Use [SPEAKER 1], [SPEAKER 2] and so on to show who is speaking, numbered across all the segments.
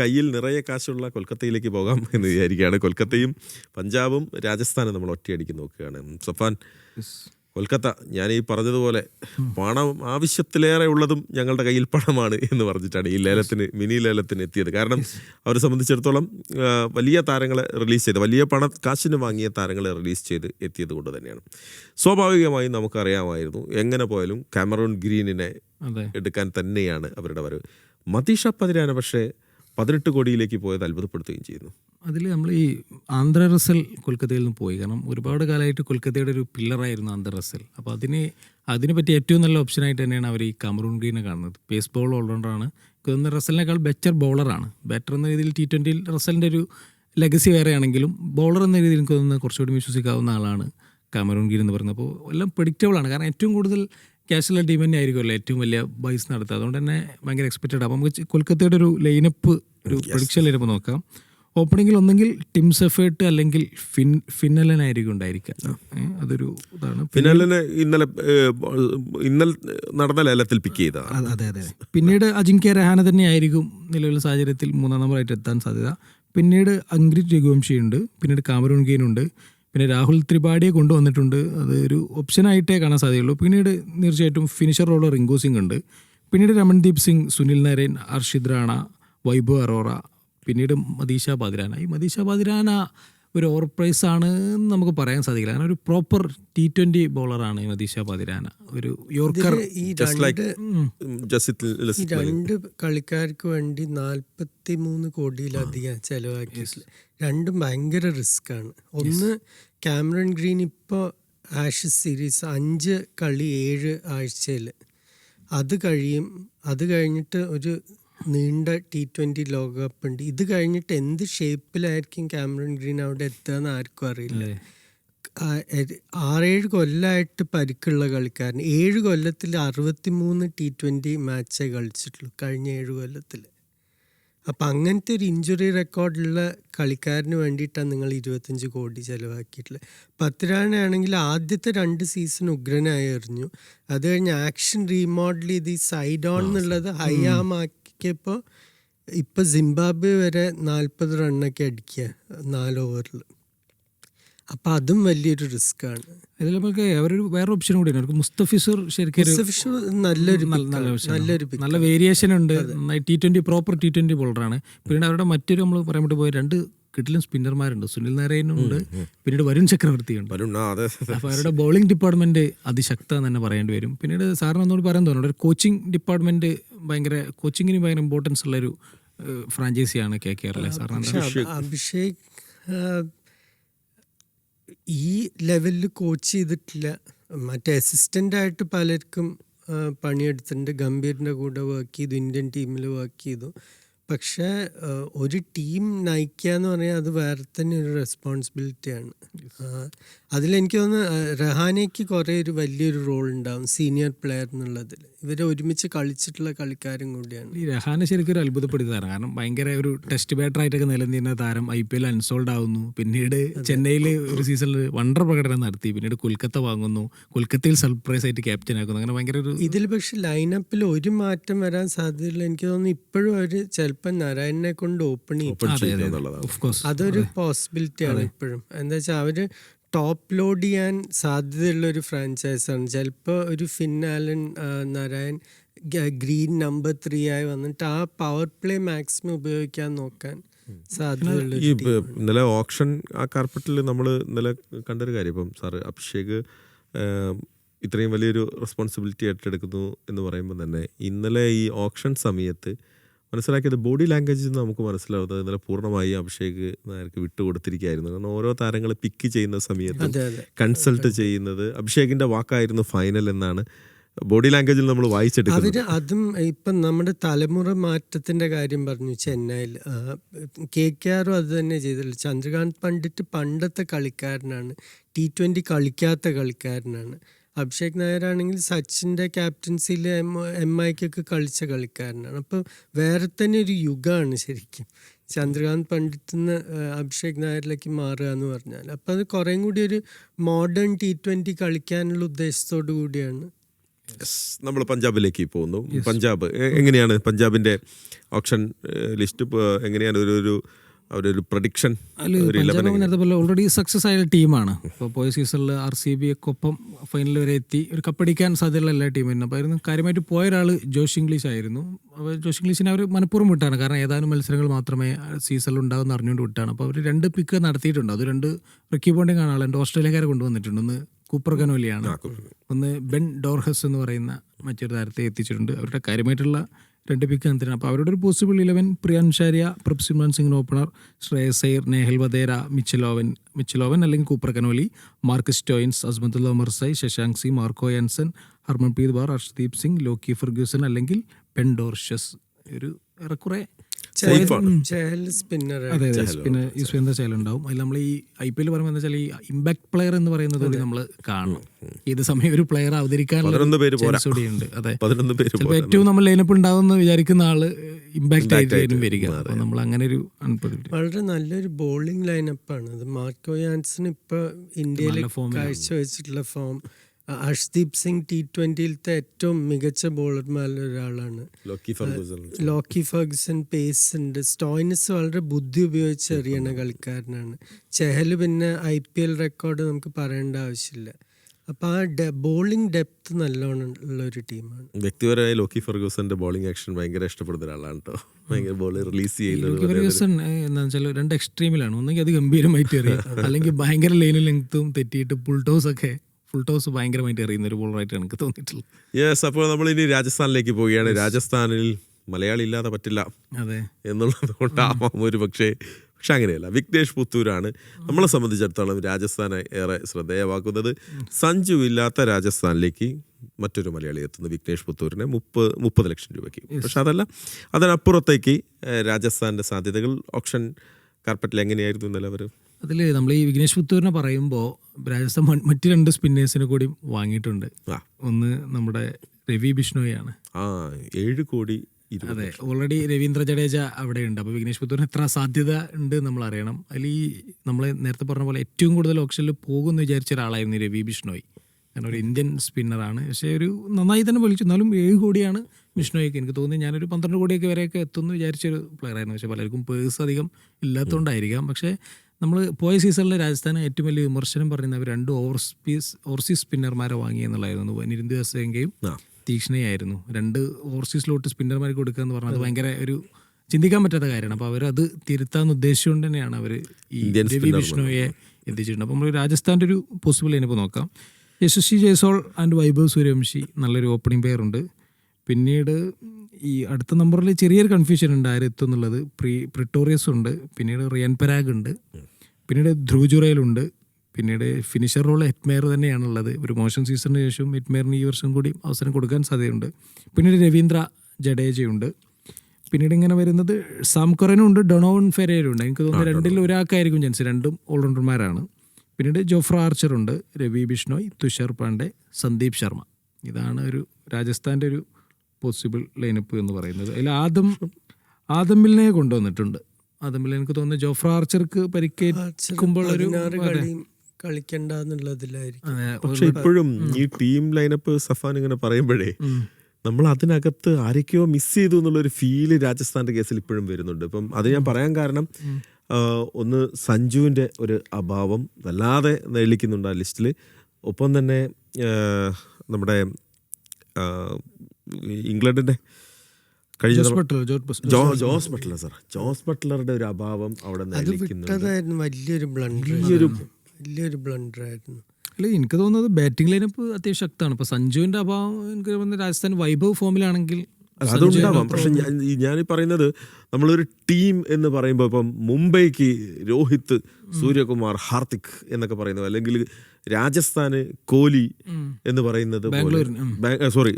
[SPEAKER 1] കയ്യിൽ നിറയെ കാശുള്ള കൊൽക്കത്തയിലേക്ക് പോകാം എന്ന് വിചാരിക്കുകയാണ്. കൊൽക്കത്തയും പഞ്ചാബും രാജസ്ഥാനും നമ്മൾ ഒറ്റയടിക്ക് നോക്കുകയാണ്. സഫാൻ കൊൽക്കത്ത ഞാൻ ഈ പറഞ്ഞതുപോലെ പണം ആവശ്യത്തിലേറെ ഉള്ളതും ഞങ്ങളുടെ കയ്യിൽ പണമാണ് എന്ന് പറഞ്ഞിട്ടാണ് ഈ ലേലത്തിന് മിനി ലേലത്തിന് എത്തിയത്. കാരണം അവരെ സംബന്ധിച്ചിടത്തോളം വലിയ താരങ്ങളെ റിലീസ് ചെയ്ത് വലിയ പണ കാശിന് വാങ്ങിയ താരങ്ങളെ റിലീസ് ചെയ്ത് എത്തിയത് കൊണ്ട് തന്നെയാണ്. സ്വാഭാവികമായും നമുക്കറിയാമായിരുന്നു എങ്ങനെ പോയാലും കാമറൂൺ ഗ്രീനിനെ എടുക്കാൻ തന്നെയാണ് അവരുടെ വരവ്. മതീഷ പതിരാന പക്ഷേ പതിനെട്ട് കോടിയിലേക്ക് പോയത് അത്ഭുതപ്പെടുത്തുകയും ചെയ്യുന്നു.
[SPEAKER 2] അതിൽ നമ്മൾ ഈ ആന്ധ്ര റസൽ കൊൽക്കത്തയിൽ നിന്ന് പോയി. കാരണം ഒരുപാട് കാലമായിട്ട് കൊൽക്കത്തയുടെ ഒരു പില്ലറായിരുന്നു ആന്ധ്ര റസൽ അപ്പോൾ അതിന് അതിനെ പറ്റി ഏറ്റവും നല്ല ഓപ്ഷനായിട്ട് തന്നെയാണ് അവർ ഈ കമറൂൺ ഗ്രീനെ കാണുന്നത്. പേസ് ബോൾ ഓൾറൗണ്ടറാണ് ഒന്ന് റസലിനേക്കാൾ ബെറ്റർ ബോളറാണ് ബെറ്റർ എന്ന രീതിയിൽ ടി ട്വന്റിയിൽ റസലിന്റെ ഒരു ലെഗസി വേറെയാണെങ്കിലും ബോളർ എന്ന രീതിയിൽ എനിക്ക് കുറച്ചുകൂടി വിശ്വസിക്കാവുന്ന ആളാണ് കമറൂൺ ഗീൻ എന്ന് പറയുന്നത്. അപ്പോൾ എല്ലാം ആണ്. കാരണം ഏറ്റവും കൂടുതൽ ക്യാഷുള്ള ടീം തന്നെ ആയിരിക്കുമല്ലോ ഏറ്റവും വലിയ ബൈസ് നടത്തുക. അതുകൊണ്ട് തന്നെ ഭയങ്കര എക്സ്പെക്റ്റഡ് അപ്പോൾ നമുക്ക് കൊൽക്കത്തയുടെ ഒരു ലൈനപ്പ് ഒരു പ്രൊഡിക്ഷൻ വരുമ്പോൾ നോക്കാം. ഓപ്പണിംഗിൽ ഒന്നെങ്കിൽ ടിം സെഫേർട്ട് അല്ലെങ്കിൽ ഫിൻ ഫിന്നലനായിരിക്കും ഉണ്ടായിരിക്കുക. അതൊരു ഇതാണ്.
[SPEAKER 1] ഫിനലിന് ഇന്നലെ ഇന്നലെ നടന്ന ലേലത്തിൽ പിക്ക് ചെയ്ത
[SPEAKER 2] അതെ അതെ പിന്നീട് അജിങ്ക്യ രഹാന തന്നെ ആയിരിക്കും നിലവിലെ സാഹചര്യത്തിൽ മൂന്നാം നമ്പറായിട്ട് എത്താൻ സാധ്യത. പിന്നീട് അങ്ക്രിറ്റ് രഘുവംശിയുണ്ട് പിന്നീട് കാമറൂൺ ഗെയിൻ ഉണ്ട്. പിന്നെ രാഹുൽ ത്രിപാഠിയെ കൊണ്ടുവന്നിട്ടുണ്ട്. അത് ഒരു ഓപ്ഷനായിട്ടേ കാണാൻ സാധ്യതയുള്ളൂ. പിന്നീട് തീർച്ചയായിട്ടും ഫിനിഷർ റോളർ റിങ്കു സിംഗ് ഉണ്ട്. പിന്നീട് രമൺദീപ് സിംഗ് സുനിൽ നരേൻ അർഷിദ് റാണ വൈഭവ് അറോറ. പിന്നീട് മദീഷ ബാദിരാന. ഈ മദീഷ ബാദിരാന ഒരു ഓവർ പ്രൈസ് ആണ് എന്ന് നമുക്ക് പറയാൻ സാധിക്കില്ല. കാരണം ഒരു പ്രോപ്പർ ടി ട്വന്റി ബോളറാണ് ഈ മദീഷ പാതിരാന ഒരു യോർക്കർ
[SPEAKER 3] ഈ. രണ്ട് കളിക്കാർക്ക് വേണ്ടി നാൽപ്പത്തി മൂന്ന് കോടിയിലധികം ചെലവാക്കി രണ്ടും ഭയങ്കര റിസ്ക് ആണ്. ഒന്ന് ക്യാമറൺ ഗ്രീൻ ഇപ്പോൾ ആഷസ് സീരീസ് അഞ്ച് കളി ഏഴ് ആഴ്ചയിൽ അത് കഴിയും. അത് കഴിഞ്ഞിട്ട് ഒരു നീണ്ട ടി ട്വന്റി ലോകകപ്പ് ഉണ്ട് ഇത് കഴിഞ്ഞിട്ട് എന്ത് ഷേപ്പിലായിരിക്കും ക്യാമറൺ ഗ്രീൻ അവിടെ എത്തുക എന്ന് ആർക്കും അറിയില്ല. ആറേഴ് കൊല്ലമായിട്ട് പരിക്കുള്ള കളിക്കാരൻ. ഏഴ് കൊല്ലത്തിൽ അറുപത്തി മൂന്ന് ടി ട്വന്റി മാച്ചേ കളിച്ചിട്ടുള്ളൂ കഴിഞ്ഞ ഏഴ് കൊല്ലത്തിൽ. അപ്പം അങ്ങനത്തെ ഒരു ഇഞ്ചുറി റെക്കോർഡുള്ള കളിക്കാരന് വേണ്ടിയിട്ടാണ് നിങ്ങൾ ഇരുപത്തഞ്ച് കോടി ചിലവാക്കിയിട്ടുള്ളത്. പത്തിരാണയാണെങ്കിൽ ആദ്യത്തെ രണ്ട് സീസൺ ഉഗ്രനായി എറിഞ്ഞു. അത് കഴിഞ്ഞ് ആക്ഷൻ റീമോഡൽ ചെയ്ത് ഈ സൈഡ് ഓൺ എന്നുള്ളത് ഹൈ ആം ആക്കിയപ്പോൾ ഇപ്പോൾ സിംബാബ്വെ വരെ നാൽപ്പത് റണ്ണൊക്കെ അടിക്കുക നാല് ഓവറിൽ അപ്പം അതും വലിയൊരു റിസ്ക് ആണ്
[SPEAKER 2] അതിൽ നമുക്ക് അവരൊരു വേറെ ഓപ്ഷൻ കൂടി അവർക്ക് മുസ്തഫിസുർ ശരിക്കും
[SPEAKER 3] മുസ്തഫിസുർ നല്ലൊരു. നല്ലൊരു
[SPEAKER 2] നല്ല വേരിയേഷൻ ഉണ്ട്. T twenty proper T twenty ബോളറാണ് പിന്നെ അവരുടെ മറ്റൊരു നമ്മൾ പറയാൻ പോയ രണ്ട് കിട്ടിലും സ്പിന്നർമാരുണ്ട്. സുനിൽ നാരായണുണ്ട് പിന്നീട് വരുൺ
[SPEAKER 1] ചക്രവർത്തിയുണ്ട്.
[SPEAKER 2] അപ്പോൾ അവരുടെ ബൗളിംഗ് ഡിപ്പാർട്ട്മെന്റ് അതിശക്ത എന്ന് തന്നെ പറയേണ്ടി വരും. പിന്നീട് സാറിന് ഒന്നുകൂടി പറയാൻ തോന്നുന്നു. ഒരു കോച്ചിങ് ഡിപ്പാർട്ട്മെന്റ് ഭയങ്കര കോച്ചിങ്ങിന് ഭയങ്കര ഇമ്പോർട്ടൻസ് ഉള്ള ഒരു ഫ്രാഞ്ചൈസിയാണ് കെ കെ ആർ അല്ലേ
[SPEAKER 3] അഭിഷേക് ഈ ലെവലിൽ കോച്ച് ചെയ്തിട്ടില്ല. മറ്റേ അസിസ്റ്റന്റ് ആയിട്ട് പലർക്കും പണിയെടുത്തിട്ടുണ്ട്. ഗംഭീറിന്റെ കൂടെ വർക്ക് ചെയ്തു. ഇന്ത്യൻ ടീമിൽ വർക്ക് ചെയ്തു. പക്ഷേ ഒരു ടീം നയിക്കുക എന്ന് പറഞ്ഞാൽ അത് വേറെ തന്നെ ഒരു റെസ്പോൺസിബിലിറ്റിയാണ് അതിലെനിക്ക് തോന്നുന്നു റഹാനയ്ക്ക് കുറേ ഒരു വലിയൊരു റോൾ ഉണ്ടാവും സീനിയർ പ്ലെയർ എന്നുള്ളതിൽ. ഇവർ ഒരുമിച്ച് കളിച്ചിട്ടുള്ള കളിക്കാരും കൂടിയാണ്.
[SPEAKER 2] ഈ റഹാന ശരിക്കും ഒരു അത്ഭുതപ്പെടുത്തിയതാണ് കാരണം ഭയങ്കര ഒരു ടെസ്റ്റ് ബാറ്റർ ആയിട്ടൊക്കെ നിലനിന്ന താരം ഐ പി എൽ അൺസോൾഡ് ആവുന്നു. പിന്നീട് ചെന്നൈയിൽ ഒരു സീസണിൽ വണ്ടർ പ്രകടനം നടത്തി. പിന്നീട് കൊൽക്കത്ത വാങ്ങുന്നു. കൊൽക്കത്തയിൽ സർപ്രൈസ് ആയിട്ട് ക്യാപ്റ്റൻ ആക്കുന്നു. അങ്ങനെ ഭയങ്കര ഒരു
[SPEAKER 3] ഇതിൽ പക്ഷെ ലൈനപ്പിൽ ഒരു മാറ്റം വരാൻ സാധ്യതയില്ല എനിക്ക് തോന്നുന്നു ഇപ്പോഴും അവർ ചിലപ്പോൾ നാരായണനെ കൊണ്ട് ഓപ്പൺ അതൊരു പോസിബിലിറ്റി ആണ് ഇപ്പോഴും. എന്താ വെച്ചാൽ അവർ ടോപ്പ് ലോഡ് ചെയ്യാൻ സാധ്യതയുള്ള ഒരു ഫ്രാഞ്ചൈസാണ് ചിലപ്പോൾ ഒരു Finn Allen Narayan Green number three ആയി വന്നിട്ട് ആ പവർ പ്ലേ മാക്സിമം ഉപയോഗിക്കാൻ നോക്കാൻ സാധ്യതയുള്ള
[SPEAKER 1] ഈ ഇന്നലെ ഓപ്ഷൻ ആ കാർപ്പറ്റിൽ നമ്മൾ ഇന്നലെ കണ്ടൊരു കാര്യം. ഇപ്പം സാറ് അഭിഷേക് ഇത്രയും വലിയൊരു റെസ്പോൺസിബിലിറ്റി ഏറ്റെടുക്കുന്നു എന്ന് പറയുമ്പോൾ തന്നെ ഇന്നലെ ഈ ഓപ്ഷൻ സമയത്ത് മനസ്സിലാക്കിയത് ബോഡി ലാംഗ്വേജിൽ നിന്ന് നമുക്ക് മനസ്സിലാവുന്നത് ഇന്നലെ പൂർണമായി അഭിഷേക് നായർക്ക് വിട്ടുകൊടുത്തിരിക്കുകയായിരുന്നു. കാരണം ഓരോ താരങ്ങൾ പിക്ക് ചെയ്യുന്ന സമയത്ത് കൺസൾട്ട് ചെയ്യുന്നത് അഭിഷേകിന്റെ വാക്കായിരുന്നു ഫൈനൽ എന്നാണ്. ബോഡി ലാംഗ്വേജിൽ നമ്മൾ വായിച്ചെടുക്കുന്നത്.
[SPEAKER 3] അവർ അതും ഇപ്പം നമ്മുടെ തലമുറ മാറ്റത്തിന്റെ കാര്യം പറഞ്ഞു ചെന്നൈയിൽ. കെ കെ ആറും അത് തന്നെ ചെയ്തില്ല. ചന്ദ്രകാന്ത് പണ്ഡിറ്റ് പണ്ടത്തെ കളിക്കാരനാണ്. ടി ട്വന്റി കളിക്കാത്ത കളിക്കാരനാണ്. അഭിഷേക് നായരാണെങ്കിൽ സച്ചിന്റെ ക്യാപ്റ്റൻസിയിൽ എം എം ഐക്കൊക്കെ കളിച്ച കളിക്കാരനാണ്. അപ്പം വേറെ തന്നെ ഒരു യുഗമാണ് ശരിക്കും. ചന്ദ്രകാന്ത് പണ്ഡിറ്റ് നിന്ന് അഭിഷേക് നായരിലേക്ക് മാറുക എന്ന് പറഞ്ഞാൽ. അപ്പം അത് കുറേം കൂടി ഒരു മോഡേൺ ടി ട്വന്റി കളിക്കാനുള്ള ഉദ്ദേശത്തോടു കൂടിയാണ്.
[SPEAKER 1] നമ്മൾ പഞ്ചാബിലേക്ക് പോകുന്നു. പഞ്ചാബ് എങ്ങനെയാണ് പഞ്ചാബിന്റെ ഓപ്ഷൻ ലിസ്റ്റ് എങ്ങനെയാണ് ഒരു ഒരു പ്രഡിക്ഷൻ
[SPEAKER 2] ഓൾറെഡി സക്സസ് ആയ ടീമാണ്. ഇപ്പോൾ പോയ സീസണിൽ ആർ സി ബി ഒക്കെ ഒപ്പം ഫൈനൽ വരെ എത്തി. ഒരു കപ്പടിക്കാൻ സാധ്യതയുള്ള എല്ലാ ടീമിനും അപ്പോൾ ആയിരുന്നു കാര്യമായിട്ട് പോയ ഒരാൾ ജോഷ് ഇംഗ്ലീഷ് ആയിരുന്നു. അപ്പോൾ ജോഷ് ഇംഗ്ലീഷിനെ അവർ മനഃപൂർവം വിട്ടാണ്. കാരണം ഏതാനും മത്സരങ്ങൾ മാത്രമേ സീസണിൽ ഉണ്ടാകുമെന്ന് അറിഞ്ഞുകൊണ്ട് വിട്ടാണ്. അപ്പോൾ അവർ രണ്ട് പിക്ക് നടത്തിയിട്ടുണ്ട്. അത് രണ്ട് റിക്കി പോണ്ടിങ് ആണ് ആളുണ്ട് ഓസ്ട്രേലിയക്കാരെ കൊണ്ടുവന്നിട്ടുണ്ട് ഒന്ന് കൂപ്പർ കനോലിയാണ് ഒന്ന് ബെൻ ഡോർഹസ് എന്ന് പറയുന്ന മറ്റൊരു താരത്തെ എത്തിച്ചിട്ടുണ്ട്. അവരുടെ കാര്യമായിട്ടുള്ള രണ്ട് പിക്ക് എന്തിനാണ് അപ്പോൾ അവരുടെ ഒരു possible eleven പ്രിയാൻഷാര്യ ഷാരിയ Prabhsimran Singh opener Shreyas Iyer Nehal Wadhera Mitchell Owen Mitchell Owen അല്ലെങ്കിൽ Cooper Conolly Marcus Stoinis അസ്മത്തുല്ല മർസൈ Shashank സി Marco Jansen Harmanpreet Brar Harshdeep Singh Lockie Ferguson അല്ലെങ്കിൽ പെൻഡോർഷസ് ഒരു ഏറെക്കുറെ അതെ അതെ പിന്നെ യുസ്വേന്ദ്ര ചാൽ ഉണ്ടാവും. അതിൽ നമ്മൾ ഈ ഐ പി എൽ പറയുമ്പോൾ എന്താ വെച്ചാൽ ഈ ഇമ്പാക്ട് പ്ലെയർ എന്ന് പറയുന്നത് കൂടി നമ്മൾ കാണണം. ഏത് സമയം ഒരു പ്ലെയർ അവതരിക്കാനുള്ള
[SPEAKER 1] പതിനൊന്ന് പേര് പോരാ.
[SPEAKER 2] ചാൻസ് കൂടിയുണ്ട്. അതെ.
[SPEAKER 1] പേര്
[SPEAKER 2] ചിലപ്പോൾ ഏറ്റവും നമ്മൾ ലൈനപ്പ് ഉണ്ടാവുമെന്ന് വിചാരിക്കുന്ന ആൾ ഇമ്പാക്ട് ആയിട്ടായിരിക്കും വരിക. അപ്പോൾ നമ്മൾ അങ്ങനെ ഒരു
[SPEAKER 3] വളരെ നല്ലൊരു ബോളിംഗ് ലൈനപ്പാണ് അത് മാർക്കോ യാൻസൺ ഇപ്പൊ ഇന്ത്യയിൽ കാഴ്ചവെച്ചിട്ടുള്ള ഫോം അർഷ്ദീപ് സിംഗ് ടി ട്വന്റിയിലത്തെ ഏറ്റവും മികച്ച ബോളർമാരിൽ ഒരാളാണ്.
[SPEAKER 1] Lockie Ferguson.
[SPEAKER 3] Lockie Ferguson pace ഉണ്ട് സ്റ്റോയിനസ് വളരെ ബുദ്ധി ഉപയോഗിച്ച് എറിയണ കളിക്കാരനാണ്. ചെഹൽ പിന്നെ ഐ പി എൽ റെക്കോർഡ് നമുക്ക് പറയേണ്ട ആവശ്യമില്ല. അപ്പൊ ആ ബോളിംഗ് ഡെപ്ത് നല്ലോണം ഉള്ള ഒരു ടീമാണ്.
[SPEAKER 1] വ്യക്തിപരമായി ലോക്കി ഫർഗൂസന്റെ ബോളിംഗ് ആക്ഷൻ ഭയങ്കര ഇഷ്ടപ്പെടുന്ന ഒരാളാണ് കേട്ടോ ഭയങ്കര ബോൾ റിലീസ് ചെയ്യുന്നത്
[SPEAKER 2] ഫെർഗ്യൂസൺ എന്താ വെച്ചാൽ രണ്ട് എക്സ്ട്രീമിലാണ് ഒന്നെങ്കിൽ അത് ഗംഭീരമായിട്ട് എറിയും. അല്ലെങ്കിൽ ഭയങ്കര ലൈനും ലെങ്ത്തും തെറ്റിയിട്ട് പുൾട്ടോസ് ടോസ് ഒക്കെ ഫുൾ ടോസ് ഭയങ്കരമായിട്ട് എറിയുന്ന ഒരു ബോളറായിട്ട് എനിക്ക് തോന്നിയിട്ടുള്ളത്.
[SPEAKER 1] യെസ് അപ്പോൾ നമ്മൾ ഇനി രാജസ്ഥാനിലേക്ക് പോവുകയാണ്. രാജസ്ഥാനിൽ മലയാളി ഇല്ലാതെ പറ്റില്ല
[SPEAKER 2] അതെ.
[SPEAKER 1] എന്നുള്ളത് കൊണ്ടാവാം ഒരു പക്ഷേ പക്ഷെ അങ്ങനെയല്ല. വിഘ്നേഷ് പുത്തൂരാണ്. നമ്മളെ സംബന്ധിച്ചിടത്തോളം രാജസ്ഥാനെ ഏറെ ശ്രദ്ധേയമാക്കുന്നത്. സഞ്ജു ഇല്ലാത്ത രാജസ്ഥാനിലേക്ക് മറ്റൊരു മലയാളി എത്തുന്നു വിഘ്നേഷ് പുത്തൂരിനെ. മുപ്പത് മുപ്പത് ലക്ഷം രൂപയ്ക്ക്. പക്ഷെ അതല്ല അതിനപ്പുറത്തേക്ക് രാജസ്ഥാന്റെ സാധ്യതകൾ ഓപ്ഷൻ കാർപ്പറ്റിൽ എങ്ങനെയായിരുന്നു എന്നല്ല അവർ
[SPEAKER 2] അതിൽ നമ്മൾ ഈ വിഘ്നേഷ് പുത്തൂരിനെ പറയുമ്പോൾ രാജസ്ഥാൻ മറ്റു രണ്ട് സ്പിന്നേഴ്സിനെ കൂടി വാങ്ങിയിട്ടുണ്ട്. ഒന്ന് നമ്മുടെ രവി ബിഷ്ണോയാണ്.
[SPEAKER 1] ഏഴ് കോടി
[SPEAKER 2] അതെ ഓൾറെഡി രവീന്ദ്ര ജഡേജ അവിടെ ഉണ്ട്. അപ്പോൾ വിഘ്നേഷ് പുത്തൂരിന് എത്ര സാധ്യത ഉണ്ട് നമ്മൾ അറിയണം. അതിൽ ഈ നമ്മൾ നേരത്തെ പറഞ്ഞ പോലെ ഏറ്റവും കൂടുതൽ ഓപ്ഷനിൽ പോകുമെന്ന് വിചാരിച്ച ഒരാളായിരുന്നു രവി ബിഷ്ണോയ്. കാരണം ഒരു ഇന്ത്യൻ സ്പിന്നറാണ് പക്ഷേ ഒരു നന്നായി തന്നെ വിളിച്ചു. എന്നാലും ഏഴ് കോടിയാണ് ബിഷ്ണോയ്ക്ക്. എനിക്ക് തോന്നി ഞാനൊരു പന്ത്രണ്ട് കോടിയൊക്കെ വരെയൊക്കെ എത്തുമെന്ന് വിചാരിച്ചൊരു പ്ലെയർ ആയിരുന്നു. പക്ഷേ പലർക്കും പേഴ്സ് അധികം ഇല്ലാത്തതുകൊണ്ടായിരിക്കാം പക്ഷേ നമ്മൾ പോയ സീസണിൽ രാജസ്ഥാൻ ഏറ്റവും വലിയ വിമർശനം പറയുന്നത് അവർ രണ്ട് ഓവർസ്പീസ് ഓവർസീസ് സ്പിന്നർമാരെ വാങ്ങി എന്നുള്ളായിരുന്നു നിരിന്ദു ഹസേങ്കയും
[SPEAKER 1] ആ.
[SPEAKER 2] തീക്ഷ്ണയായിരുന്നു. രണ്ട് ഓവർസീസിലോട്ട് സ്പിന്നർമാർക്ക് കൊടുക്കുക എന്ന് പറഞ്ഞാൽ അത്. ഭയങ്കര ഒരു ചിന്തിക്കാൻ പറ്റാത്ത കാര്യമാണ്. അപ്പോൾ അവരത് തിരുത്താൻ ഉദ്ദേശിച്ചുകൊണ്ട് തന്നെയാണ് അവർ ഈ രവി വിഷ്ണുവെ എത്തിച്ചിട്ടുണ്ട്. അപ്പോൾ നമ്മൾ രാജസ്ഥാന്റെ ഒരു പോസിബിൾ ഇനിയിപ്പോൾ നോക്കാം. യശസ്വി ജയ്സോൾ ആൻഡ് വൈഭവ് സൂര്യവംശി നല്ലൊരു ഓപ്പണിംഗ് പെയർ ഉണ്ട്. പിന്നീട് ഈ അടുത്ത നമ്പറിൽ ചെറിയൊരു കൺഫ്യൂഷൻ ഉണ്ട് ആരെത്തും എന്നുള്ളത്. പ്രീ പ്രിട്ടോറിയസ് ഉണ്ട് പിന്നീട് റിയൻ പരാഗ് ഉണ്ട് പിന്നീട് ധ്രുവജുറയിലുണ്ട് പിന്നീട് ഫിനിഷർ റോൾ എറ്റ്മെയർ തന്നെയാണുള്ളത്. ഒരു മോശം സീസണിന് ശേഷം എറ്റ്മെയറിന് ഈ വർഷം കൂടി അവസരം കൊടുക്കാൻ സാധ്യതയുണ്ട്. പിന്നീട് രവീന്ദ്ര ജഡേജയുണ്ട്. പിന്നീട് ഇങ്ങനെ വരുന്നത് സാംകൊറനും ഉണ്ട് ഡൊണോവൻ ഫെരേരും ഉണ്ട്. എനിക്ക് തോന്നുന്നു രണ്ടിൽ ഒരാൾക്കായിരിക്കും ചാൻസ് രണ്ടും ഓൾറൗണ്ടർമാരാണ്. പിന്നീട് ജോഫ്ര ആർച്ചറുണ്ട് രവി ബിഷ്ണോയ് തുഷാർ പാണ്ഡെ സന്ദീപ് ശർമ്മ. ഇതാണ് ഒരു രാജസ്ഥാന്റെ ഒരു പോസിബിൾ ലൈനപ്പ് എന്ന് പറയുന്നത്. അതിൽ ആദം ആദമിലിനെ കൊണ്ടുവന്നിട്ടുണ്ട്. ആദമിൽ എനിക്ക് തോന്നുന്നു ജോഫ്ര ആർച്ചർക്ക് പരിക്കേൽക്കുമ്പോൾ ഒരു
[SPEAKER 3] കളിക്കണ്ട
[SPEAKER 1] പക്ഷെ ഇപ്പോഴും ഈ ടീം ലൈനപ്പ് സഫാൻ ഇങ്ങനെ പറയുമ്പോഴേ നമ്മൾ അതിനകത്ത് ആരൊക്കെയോ മിസ് ചെയ്തു എന്നുള്ളൊരു ഫീൽ രാജസ്ഥാന്റെ കേസിൽ ഇപ്പോഴും വരുന്നുണ്ട്. ഇപ്പം അത് ഞാൻ പറയാൻ കാരണം ഒന്ന് സഞ്ജുവിന്റെ ഒരു അഭാവം വല്ലാതെ നെളിക്കുന്നുണ്ട് ആ ലിസ്റ്റിൽ ഒപ്പം തന്നെ നമ്മുടെ ഇംഗ്ലണ്ടിന്റെ കഴിഞ്ഞ
[SPEAKER 2] Jos Buttler, Jos
[SPEAKER 1] Jos Buttler sir Jos ബട്ട്ലറുടെ ഒരു അഭാവം അവിടെ
[SPEAKER 3] വലിയൊരു ബ്ലണ്ടർ വലിയൊരു ബ്ലണ്ടർ ആയിരുന്നു.
[SPEAKER 2] അല്ല എനിക്ക് തോന്നുന്നത് ബാറ്റിംഗ് ലൈനപ്പ് അത്യാവശ്യം ശക്തമാണ്. ഇപ്പൊ സഞ്ജുവിന്റെ അഭാവം എനിക്ക് തോന്നുന്നത് രാജസ്ഥാൻ വൈഭവ് ഫോമിലാണെങ്കിൽ
[SPEAKER 1] അതുണ്ടാവാം. പക്ഷെ ഞാൻ ഈ പറയുന്നത് നമ്മളൊരു ടീം എന്ന് പറയുമ്പോൾ ഇപ്പം മുംബൈക്ക് രോഹിത് സൂര്യകുമാർ ഹാർദിക് എന്നൊക്കെ പറയുന്നത്. അല്ലെങ്കിൽ രാജസ്ഥാന് കോഹ്ലി എന്ന് പറയുന്നത് സോറി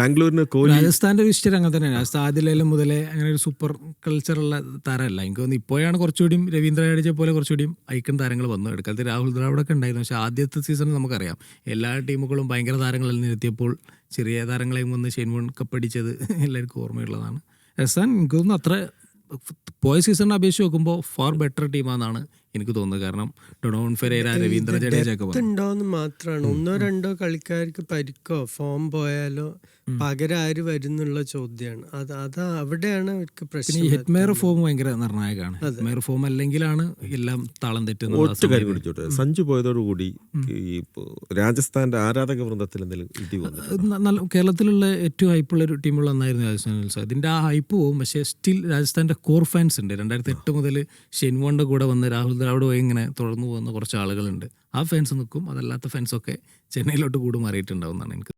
[SPEAKER 1] ബാംഗ്ലൂരിന് കോഹ്ലി
[SPEAKER 2] രാജസ്ഥാന്റെ ഒരു ഹിസ്റ്ററി അങ്ങനെ തന്നെയാണ്. രാജസ്ഥാൻ ആദ്യം മുതലേ അങ്ങനെ ഒരു സൂപ്പർ കൾച്ചറുള്ള താരമല്ല. എനിക്ക് തോന്നുന്നു ഇപ്പോഴാണ് കുറച്ചുകൂടിയും രവീന്ദ്ര ജഡേജ പോലെ കുറച്ചുകൂടിയും ഐക്കൺ താരങ്ങൾ വന്നു. എടുക്കാലത്ത് രാഹുൽ ദ്രാവിഡൊക്കെ ഉണ്ടായിരുന്നു. പക്ഷെ ആദ്യത്തെ സീസണിൽ നമുക്കറിയാം. എല്ലാ ടീമുകളും ഭയങ്കര താരങ്ങളിൽ നിർത്തിയപ്പോൾ ചെറിയ താരങ്ങളെയും വന്ന് ഷെയ്ൻവോൺ കപ്പടിച്ചത് എല്ലാവർക്കും ഓർമ്മയുള്ളതാണ്. രാജസ്ഥാൻ എനിക്ക് തോന്നുന്നു അത്ര പോയ സീസണിനെ അപേക്ഷിച്ച് നോക്കുമ്പോൾ ഫാർ ബെറ്റർ ടീമാണെന്നാണ് എനിക്ക് തോന്നുന്നത്. കാരണം ഡൊണോൺ ഫെരേര രവീന്ദ്ര ജഡേജ ഒക്കെ
[SPEAKER 3] ഉണ്ടോന്ന് മാത്രമാണ് ഒന്നോ രണ്ടോ കളിക്കാർക്ക് പരിക്കോ ഫോം പോയാലോ പകരം ആര് വരുന്നുള്ള ചോദ്യമാണ് അത് അത് അവിടെയാണ് അവർക്ക് പ്രശ്നം
[SPEAKER 2] ഈ ഹെറ്റ്മേർ ഫോം ഭയങ്കര നിർണായകമാണ്. ഹെറ്റ്മേർ ഫോം അല്ലെങ്കിലാണ് എല്ലാം താളം തെറ്റുന്നത്
[SPEAKER 1] സഞ്ജു പോയതോടുകൂടി ഈ രാജസ്ഥാന്റെ ആരാധക വൃന്ദത്തിൽ എന്തെങ്കിലും ഇടി വന്നു
[SPEAKER 2] നല്ല കേരളത്തിലുള്ള ഏറ്റവും ഹൈപ്പുള്ള ഒരു ടീമുള്ള ഒന്നായിരുന്നു രാജസ്ഥാൻ റോയൽസ് അതിന്റെ ആ ഹൈപ്പ് പോകും പക്ഷേ സ്റ്റിൽ രാജസ്ഥാന്റെ കോർ ഫാൻസ് ഉണ്ട്. രണ്ടായിരത്തി എട്ട് മുതൽ ഷെൻവോണിന്റെ കൂടെ വന്ന് രാഹുൽ ദ്രാവിഡ് പോയി ഇങ്ങനെ തുടർന്നു പോകുന്ന കുറച്ച് ആളുകളുണ്ട്. ആ ഫാൻസ് നിൽക്കും. അതല്ലാത്ത ഫാൻസൊക്കെ ചെന്നൈയിലോട്ട് കൂടുമാറിയിട്ടുണ്ടാവുന്നതാണ് എനിക്ക്